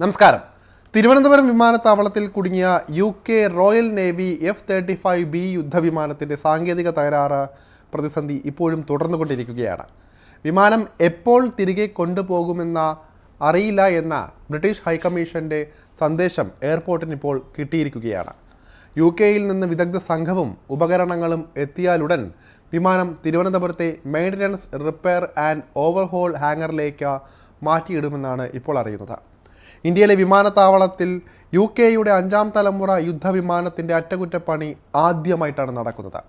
നമസ്കാരം. തിരുവനന്തപുരം വിമാനത്താവളത്തിൽ കുടുങ്ങിയ U K Royal Navy F thirty five B യുദ്ധവിമാനത്തിന്റെ സാങ്കേതിക തകരാറ് പ്രതിസന്ധി ഇപ്പോഴും തുടർന്നുകൊണ്ടിരിക്കുകയാണ്. വിമാനം എപ്പോൾ തിരികെ കൊണ്ടുപോകുമെന്ന അറിയില്ല എന്ന ബ്രിട്ടീഷ് ഹൈക്കമ്മീഷന്റെ സന്ദേശം എയർപോർട്ടിന് ഇപ്പോൾ കിട്ടിയിരിക്കുകയാണ്. യു കെയിൽ നിന്ന് വിദഗ്ധ സംഘവും ഉപകരണങ്ങളും എത്തിയാലുടൻ വിമാനം തിരുവനന്തപുരത്തെ മെയിന്റനൻസ് റിപ്പയർ ആൻഡ് ഓവർഹോൾ ഹാങ്ങറിലേക്ക് മാറ്റിയിടുമെന്നാണ് ഇപ്പോൾ അറിയുന്നത്. ഇന്ത്യയിലെ വിമാനത്താവളത്തിൽ യു കെയുടെ അഞ്ചാം തലമുറ യുദ്ധവിമാനത്തിന്റെ അറ്റകുറ്റപ്പണി ആദ്യമായിട്ടാണ് നടക്കുന്നത്.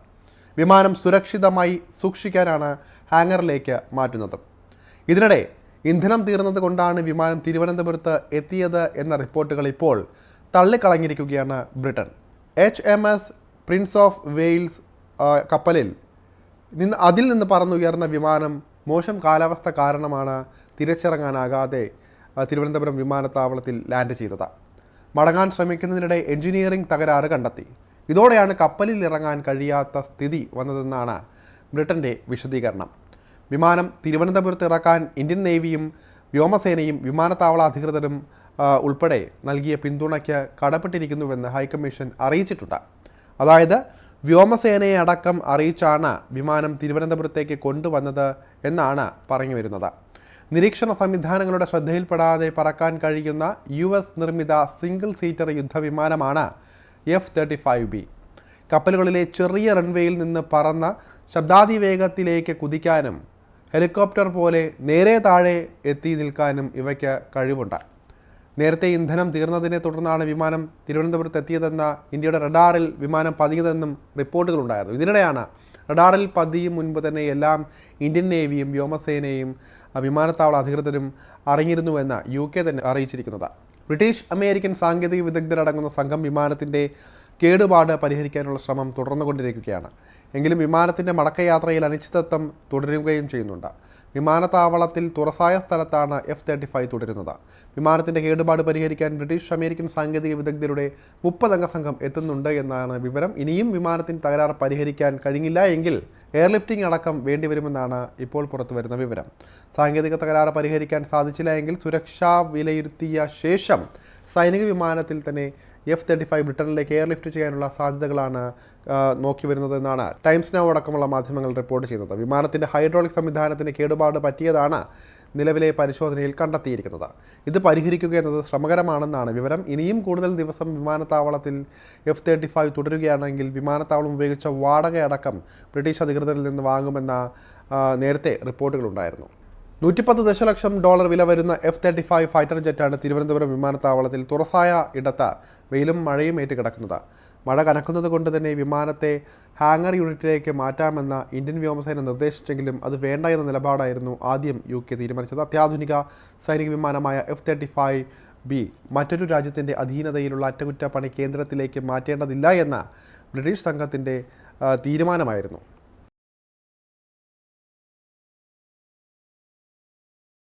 വിമാനം സുരക്ഷിതമായി സൂക്ഷിക്കാനാണ് ഹാങ്ങറിലേക്ക് മാറ്റുന്നത്. ഇതിനിടെ ഇന്ധനം തീർന്നത് കൊണ്ടാണ് വിമാനം തിരുവനന്തപുരത്ത് എത്തിയത് എന്ന റിപ്പോർട്ടുകൾ ഇപ്പോൾ തള്ളിക്കളഞ്ഞിരിക്കുകയാണ് Britain. H M S Prince of Wales കപ്പലിൽ നിന്ന് അതിൽ നിന്ന് പറന്നുയർന്ന വിമാനം മോശം കാലാവസ്ഥ കാരണമാണ് തിരിച്ചിറങ്ങാനാകാതെ തിരുവനന്തപുരം വിമാനത്താവളത്തിൽ ലാൻഡ് ചെയ്തത്. മടങ്ങാൻ ശ്രമിക്കുന്നതിനിടെ എഞ്ചിനീയറിംഗ് തകരാറ് കണ്ടെത്തി. ഇതോടെയാണ് കപ്പലിൽ ഇറങ്ങാൻ കഴിയാത്ത സ്ഥിതി വന്നതെന്നാണ് ബ്രിട്ടന്റെ വിശദീകരണം. വിമാനം തിരുവനന്തപുരത്ത് ഇറക്കാൻ ഇന്ത്യൻ നേവിയും വ്യോമസേനയും വിമാനത്താവള അധികൃതരും ഉൾപ്പെടെ നൽകിയ പിന്തുണയ്ക്ക് കടപ്പെട്ടിരിക്കുന്നുവെന്ന് ഹൈക്കമ്മീഷൻ അറിയിച്ചിട്ടുണ്ട്. അതായത് വ്യോമസേനയെ അടക്കം അറിയിച്ചാണ് വിമാനം തിരുവനന്തപുരത്തേക്ക് കൊണ്ടുവന്നത് എന്നാണ് പറഞ്ഞു വരുന്നത് നിരീക്ഷണ സംവിധാനങ്ങളുടെ ശ്രദ്ധയിൽപ്പെടാതെ പറക്കാൻ കഴിയുന്ന യു എസ് നിർമ്മിത സിംഗിൾ സീറ്റർ യുദ്ധവിമാനമാണ് എഫ് തേർട്ടി ഫൈവ് ബി. കപ്പലുകളിലെ ചെറിയ റൺവേയിൽ നിന്ന് പറന്ന ശബ്ദാതിവേഗത്തിലേക്ക് കുതിക്കാനും ഹെലികോപ്റ്റർ പോലെ നേരെ താഴെ എത്തി നിൽക്കാനും ഇവയ്ക്ക് കഴിവുണ്ട്. നേരത്തെ ഇന്ധനം തീർന്നതിനെ തുടർന്നാണ് വിമാനം തിരുവനന്തപുരത്ത് എത്തിയതെന്ന ഇന്ത്യയുടെ റഡാറിൽ വിമാനം പതിയതെന്നും റിപ്പോർട്ടുകളുണ്ടായിരുന്നു. ഇതിനിടെയാണ് റഡാറിൽ പതിയും മുൻപ് തന്നെ എല്ലാം ഇന്ത്യൻ നേവിയും വ്യോമസേനയും വിമാനത്താവള അധികൃതരും അറിഞ്ഞിരുന്നുവെന്ന് യു കെ തന്നെ അറിയിച്ചിരിക്കുന്നത്. ബ്രിട്ടീഷ് അമേരിക്കൻ സാങ്കേതിക വിദഗ്ധരടങ്ങുന്ന സംഘം വിമാനത്തിന്റെ കേടുപാട് പരിഹരിക്കാനുള്ള ശ്രമം തുടർന്നുകൊണ്ടിരിക്കുകയാണ്. എങ്കിലും വിമാനത്തിന്റെ മടക്കയാത്രയിൽ അനിശ്ചിതത്വം തുടരുകയും ചെയ്യുന്നുണ്ട്. വിമാനത്താവളത്തിൽ തുറസായ സ്ഥലത്താണ് എഫ് തേർട്ടി ഫൈവ് തുടരുന്നത്. വിമാനത്തിന്റെ കേടുപാട് പരിഹരിക്കാൻ ബ്രിട്ടീഷ് അമേരിക്കൻ സാങ്കേതിക വിദഗ്ധരുടെ മുപ്പതംഗ സംഘം എത്തുന്നുണ്ട് എന്നാണ് വിവരം. ഇനിയും വിമാനത്തിന് തകരാറ് പരിഹരിക്കാൻ കഴിഞ്ഞില്ല എങ്കിൽ എയർലിഫ്റ്റിംഗ് അടക്കം വേണ്ടിവരുമെന്നാണ് ഇപ്പോൾ പുറത്തുവരുന്ന വിവരം. സാങ്കേതിക തകരാറ് പരിഹരിക്കാൻ സാധിച്ചില്ല എങ്കിൽ സുരക്ഷാ വിലയിരുത്തിയ ശേഷം സൈനിക വിമാനത്തിൽ തന്നെ എഫ് തേർട്ടി ഫൈവ് ബ്രിട്ടനിലേക്ക് എയർലിഫ്റ്റ് ചെയ്യാനുള്ള സാധ്യതകളാണ് നോക്കി വരുന്നതെന്നാണ് ടൈംസ് നൗ അടക്കമുള്ള മാധ്യമങ്ങൾ റിപ്പോർട്ട് ചെയ്യുന്നത്. വിമാനത്തിന്റെ ഹൈഡ്രോളിക് സംവിധാനത്തിന് കേടുപാട് പറ്റിയതാണ് നിലവിലെ പരിശോധനയിൽ കണ്ടെത്തിയിരിക്കുന്നത്. ഇത് പരിഹരിക്കുക എന്നത് ശ്രമകരമാണെന്നാണ് വിവരം. ഇനിയും കൂടുതൽ ദിവസം വിമാനത്താവളത്തിൽ എഫ് തേർട്ടി ഫൈവ് തുടരുകയാണെങ്കിൽ വിമാനത്താവളം ഉപയോഗിച്ച വാടകയടക്കം ബ്രിട്ടീഷ് അധികൃതരിൽ നിന്ന് വാങ്ങുമെന്ന നേരത്തെ റിപ്പോർട്ടുകളുണ്ടായിരുന്നു നൂറ്റിപ്പത്ത് ദശലക്ഷം ഡോളർ വില വരുന്ന എഫ് തേർട്ടി ഫൈവ് ഫൈറ്റർ ജെറ്റാണ് തിരുവനന്തപുരം വിമാനത്താവളത്തിൽ തുറസായ ഇടത്ത് വെയിലും മഴയും ഏറ്റ് കിടക്കുന്നത് മഴ കനക്കുന്നത് കൊണ്ട് തന്നെ വിമാനത്തെ ഹാങ്ങർ യൂണിറ്റിലേക്ക് മാറ്റാമെന്ന ഇന്ത്യൻ വ്യോമസേന നിർദ്ദേശിച്ചെങ്കിലും അത് വേണ്ട എന്ന നിലപാടായിരുന്നു ആദ്യം യു കെ തീരുമാനിച്ചത്. അത്യാധുനിക സൈനിക വിമാനമായ എഫ് തേർട്ടി ഫൈവ് ബി മറ്റൊരു രാജ്യത്തിന്റെ അധീനതയിലുള്ള അറ്റകുറ്റപ്പണി കേന്ദ്രത്തിലേക്ക് മാറ്റേണ്ടതില്ല എന്ന ബ്രിട്ടീഷ് സംഘത്തിന്റെ തീരുമാനമായിരുന്നു.